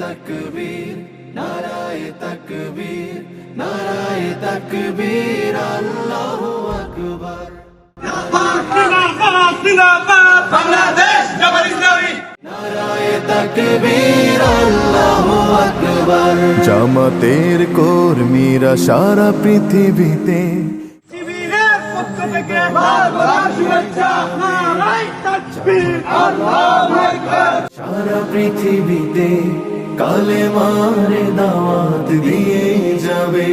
তকবীর নারায়ে তকবীর নারায়ে তকবীর আল্লাহু আকবার জিন্দাবাদ জিন্দাবাদ বাংলাদেশ জামাত তকবীর আল্লাহু আকবার জামাতের কর্মীরা সারা পৃথিবীতে শিবিরের পক্ষ থেকে লাল গোলাপ শুভেচ্ছা নারাই তাকবীর আল্লাহু আকবার। সারা পৃথিবীতে কালে মারে দাওয়াত দিয়ে যাবে।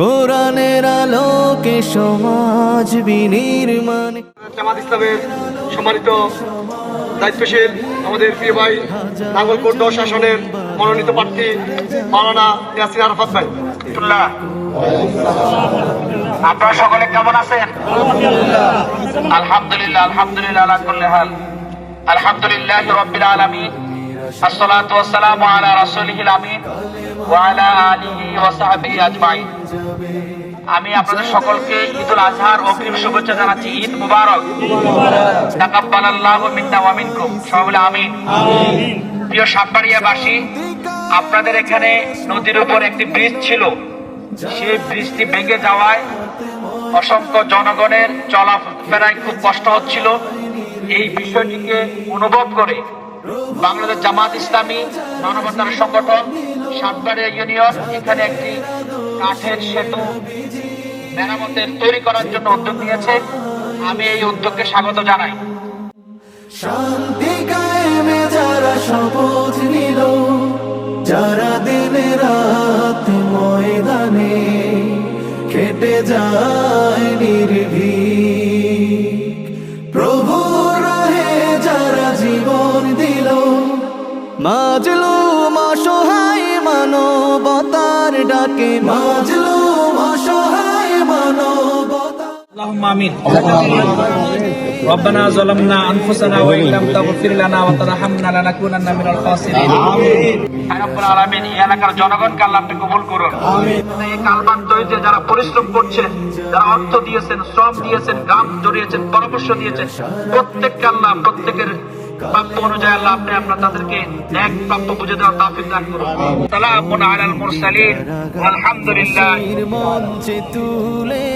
কোরআনের আলোকে সমাজ বিনির্মাণে। জামাত ইসলামের সম্মানিত দায়িত্বশীল আমাদের প্রিয় ভাই নাঙ্গলকোট দশ আসনের মনোনীত প্রার্থী মাওলানা ইয়াসির আরাফাত ভাই। আপনারা সকলে কেমন আছেন? আলহামদুলিল্লাহ আলহামদুলিল্লাহ আলা কুল্লি হাল। আলহামদুলিল্লাহ রাব্বিল আলামিন। আসসালাতু ওয়াসসালামু আলা রাসূলিহিল আমিন ওয়া আলা আলিহি ওয়া সাহবিহি আজমাইন। আমি আপনাদের সকলকে ঈদুল আজহার অগ্রিম শুভেচ্ছা জানাচ্ছি। ঈদ মুবারক। তাকাব্বালাল্লাহু মিন্না ওয়া মিনকুম। সবাই আমিন। প্রিয় সাতবাড়িয়াবাসী আপনাদের এখানে নদীর উপর একটি ব্রিজ ছিল। সেই ব্রিজটি ভেঙে যাওয়ায় অসংখ্য জনগণের চলাফেরায় খুব কষ্ট হচ্ছিল। এই বিষয়টিকে অনুভব করে বাংলাদেশ জামাত ইসলামী মানবতার সংগঠন সাতবাড়িয়া ইউনিয়ন, এখানে একটি কাঠের সেতু মেরামতের তৈরি করার জন্য উদ্যোগ নিয়েছে। আমি এই উদ্যোগকে স্বাগত জানাই। যারা দিনে রাত ময়দানে খেটে যায় নির্ভীক মাজলু অসহায় মানবতার ডাকে মাজলু অসহায় মানবতা اللهم امين ربنا ظلمنا انفسنا وان لم تغفر لنا وترحمنا لنكونن من الخاسرين রব্বুল আলামিন এই এলাকার জনগণকে আল্লাহ আপনি কবুল করুন এই কালবান তৈরিতে যারা পরিশ্রম করছেন যারা অর্থ দিয়েছেন শ্রম দিয়েছেন গাম জড়িয়েছেন পরামর্শ দিয়েছেন প্রত্যেককে আল্লাহ প্রত্যেকের প্রাপ্য অনুযায়ী আল্লাহ আপনি আপনার তাদেরকে এক প্রাপ্য বুঝে দেওয়ার দান করুন। সালামুন আলাল মুরসালিন। আলহামদুলিল্লাহ। তুলে